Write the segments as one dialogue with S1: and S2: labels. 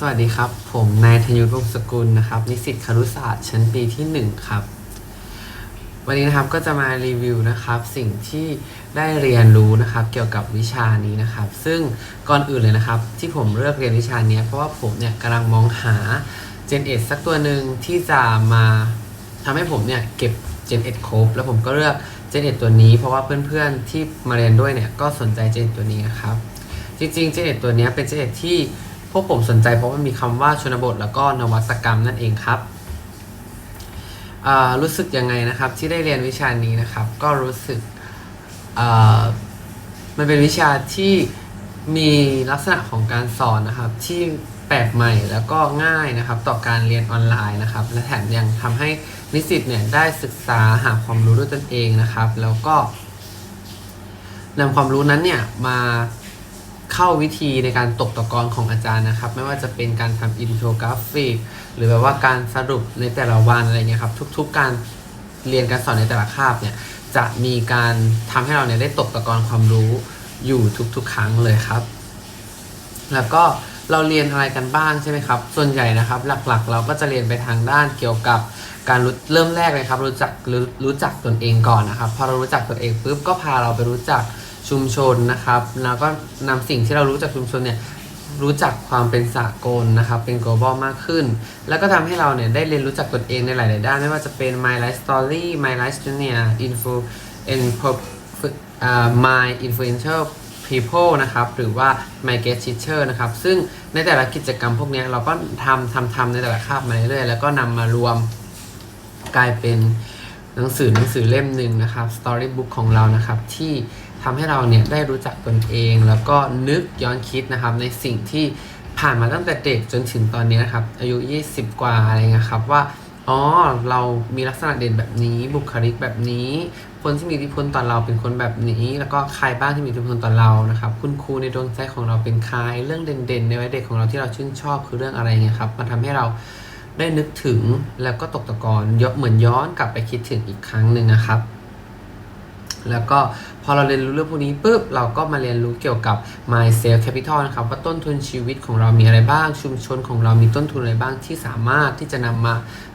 S1: สวัสดีครับ ผมนายธยุทธวงศ์สกุลนะครับ นิสิตครุศาสตร์ชั้นปีที่ 1 ครับ วันนี้นะครับก็จะมารีวิวนะครับ สิ่งที่ได้เรียนรู้นะครับ เกี่ยวกับวิชานี้นะครับ ซึ่งก่อนอื่นเลยนะครับ ที่ผมเลือกเรียนวิชานี้เพราะว่าผมเนี่ยกำลังมองหา Gen 1สักตัวหนึ่งที่จะมาทำให้ผมเนี่ยเก็บ Gen 1ครบแล้วผมก็เลือก Gen 1ตัวนี้ เพราะว่าเพื่อนๆที่มาเรียนด้วยเนี่ยก็สนใจ Gen ตัวนี้นะครับจริงๆ Gen 1ตัวนี้เป็น Gen 1ที่ พวกผมสนใจเพราะว่ามีคำว่าชนบทแล้วก็นวัตกรรมนั่นเองครับ รู้สึกยังไงนะครับที่ได้เรียนวิชานี้นะครับ ก็รู้สึกมันเป็นวิชาที่มีลักษณะของการสอนนะครับ ที่แปลกใหม่แล้วก็ง่ายนะครับ ต่อการเรียนออนไลน์นะครับ และแถมยังทำให้นิสิตเนี่ยได้ศึกษาหาความรู้ด้วยตนเองนะครับ แล้วก็นำความรู้นั้นเนี่ยมา เข้าวิธีในการตกตะกอนของอาจารย์นะครับ ไม่ว่าจะเป็นการทำอินโฟกราฟิก หรือแบบว่าการสรุปในแต่ละวันอะไรเงี้ยครับ ทุกๆการเรียนการสอนในแต่ละคาบเนี่ยจะมีการทำให้เราเนี่ยได้ตกตะกอนความรู้อยู่ทุกๆ ครั้งเลยครับ แล้วก็เราเรียนอะไรกันบ้างใช่ไหมครับ ส่วนใหญ่นะครับ หลักๆ เราก็จะเรียนไปทางด้านเกี่ยวกับการรู้เริ่มแรกเลยครับ รู้จักรู้รู้จักตนเองก่อนนะครับ พอเรารู้จักตนเองปุ๊บก็พาเราไปรู้จัก ชุมชนนะครับ แล้วก็นำสิ่งที่เรารู้จากชุมชนเนี่ยรู้จักความเป็นสากลนะครับ เป็น global มากขึ้น แล้วก็ทำให้เราเนี่ยได้เรียนรู้จักตนเองในหลาย ๆ ด้าน ไม่ว่าจะเป็น my life story my life journey info and pro- อ่า my influential people นะครับ หรือว่า my guest teacher นะครับ ซึ่งในแต่ละกิจกรรมพวกนี้เราก็ทำทำทำในแต่ละคาบมาเรื่อย ๆ แล้วก็นำมารวมกลายเป็น หนังสือหนังสือเล่มหนึ่งนะครับ storybook ของเรานะครับที่ทำให้เราเนี่ยได้รู้จักตนเอง แล้วก็นึกย้อนคิดนะครับในสิ่งที่ผ่านมาตั้งแต่เด็กจนถึงตอนนี้นะครับอายุ 20 กว่าอะไรเงี้ยครับว่าอ๋อเรามีลักษณะเด่นแบบนี้ บุคลิกแบบนี้ คนที่มีอิทธิพลต่อเราเป็นคนแบบนี้ แล้วก็ใครบ้างที่มีอิทธิพลต่อเรานะครับ คุณครูในดวงใจของเราเป็นใคร เรื่องเด่นๆ ในวัยเด็กของเราที่เราชื่นชอบคือเรื่องอะไรเงี้ยครับมันทำให้เรา ได้นึกถึงแล้วก็ตกตะกอนยกเหมือนย้อนกลับไปคิดถึงอีกครั้งหนึ่งนะครับ แล้วก็พอเราเรียนรู้เรื่องพวกนี้ปุ๊บเราก็มาเรียนรู้เกี่ยวกับ my self capital นะครับว่าต้นทุนชีวิตของเรามีอะไรบ้าง ชุมชนของเรามีต้นทุนอะไรบ้างที่สามารถที่จะนำมา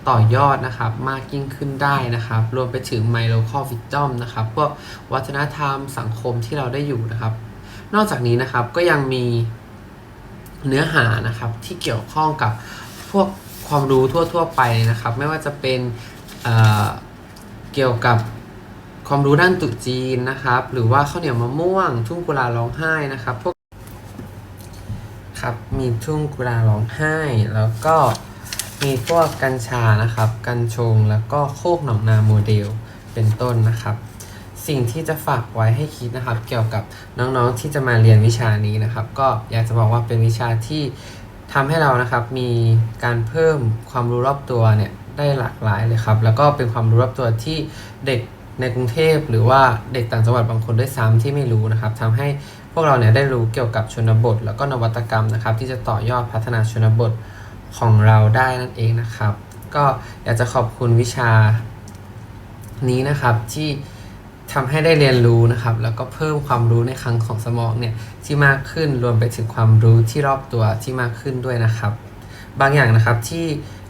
S1: ต่อยอดนะครับมากยิ่งขึ้นได้นะครับ รวมไปถึง my local wisdom นะครับพวกวัฒนธรรมสังคมที่เราได้อยู่นะครับ นอกจากนี้นะครับก็ยังมีเนื้อหานะครับที่เกี่ยวข้องกับพวก ความรู้ทั่ว ๆ ไปนะครับ ไม่ว่าจะเป็นเเกี่ยวกับความรู้ด้านตุจีนนะครับ หรือว่าข้าวเหนียวมะม่วง ทุ่งกุลาร้องไห้นะครับพวกครับมีทุ่งกุลาร้องไห้ แล้วก็มีพวกกัญชานะครับ กัญชงแล้วก็โคกหนองนาโมเดลเป็นต้นนะครับ สิ่งที่จะฝากไว้ให้คิดนะครับ เกี่ยวกับน้องๆที่จะมาเรียนวิชานี้นะครับ ก็อยากจะบอกว่าเป็นวิชาที่ ทำให้เรานะครับมีการเพิ่มความรู้รอบตัวเนี่ยได้หลากหลายเลยครับ แล้วก็เป็นความรู้รอบตัวที่เด็กในกรุงเทพหรือว่าเด็กต่างจังหวัดบางคนด้วยซ้ำที่ไม่รู้นะครับทำให้พวกเราเนี่ยได้รู้เกี่ยวกับชนบท แล้วก็นวัตกรรมนะครับ ที่จะต่อยอดพัฒนาชนบทของเราได้นั่นเองนะครับ ก็อยากจะขอบคุณวิชานี้นะครับที่ ทำให้ได้เรียนรู้นะครับ แล้วก็เพิ่มความรู้ในคลังของสมองเนี่ยที่มากขึ้นรวมไปถึงความรู้ที่รอบตัวที่มากขึ้นด้วยนะครับ บางอย่างนะครับที่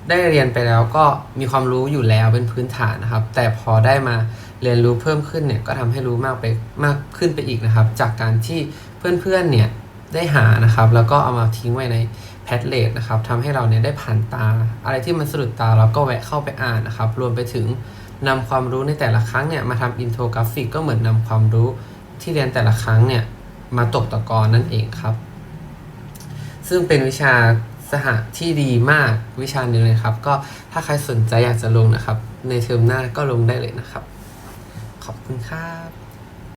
S1: ได้เรียนไปแล้วก็มีความรู้อยู่แล้วเป็นพื้นฐานนะครับ แต่พอได้มาเรียนรู้เพิ่มขึ้นเนี่ยก็ทำให้รู้มากไปมากขึ้นไปอีกนะครับ จากการที่เพื่อนๆเนี่ยได้หานะครับ แล้วก็เอามาทิ้งไว้ในแพทเลตนะครับทำให้เราเนี่ยได้ผ่านตา อะไรที่มันสะดุดตาเราก็แวะเข้าไปอ่านนะครับ รวมไปถึง นำความรู้ในแต่ละครั้งเนี่ยมาทำอินโทรกราฟิกก็เหมือนนำความรู้ที่เรียนแต่ละครั้งเนี่ยมาตกตะกอนนั่นเองครับ ซึ่งเป็นวิชาสหะที่ดีมากวิชาหนึ่งเลยครับ ก็ถ้าใครสนใจอยากจะลงนะครับ ในเทอมหน้าก็ลงได้เลยนะครับ ขอบคุณครับ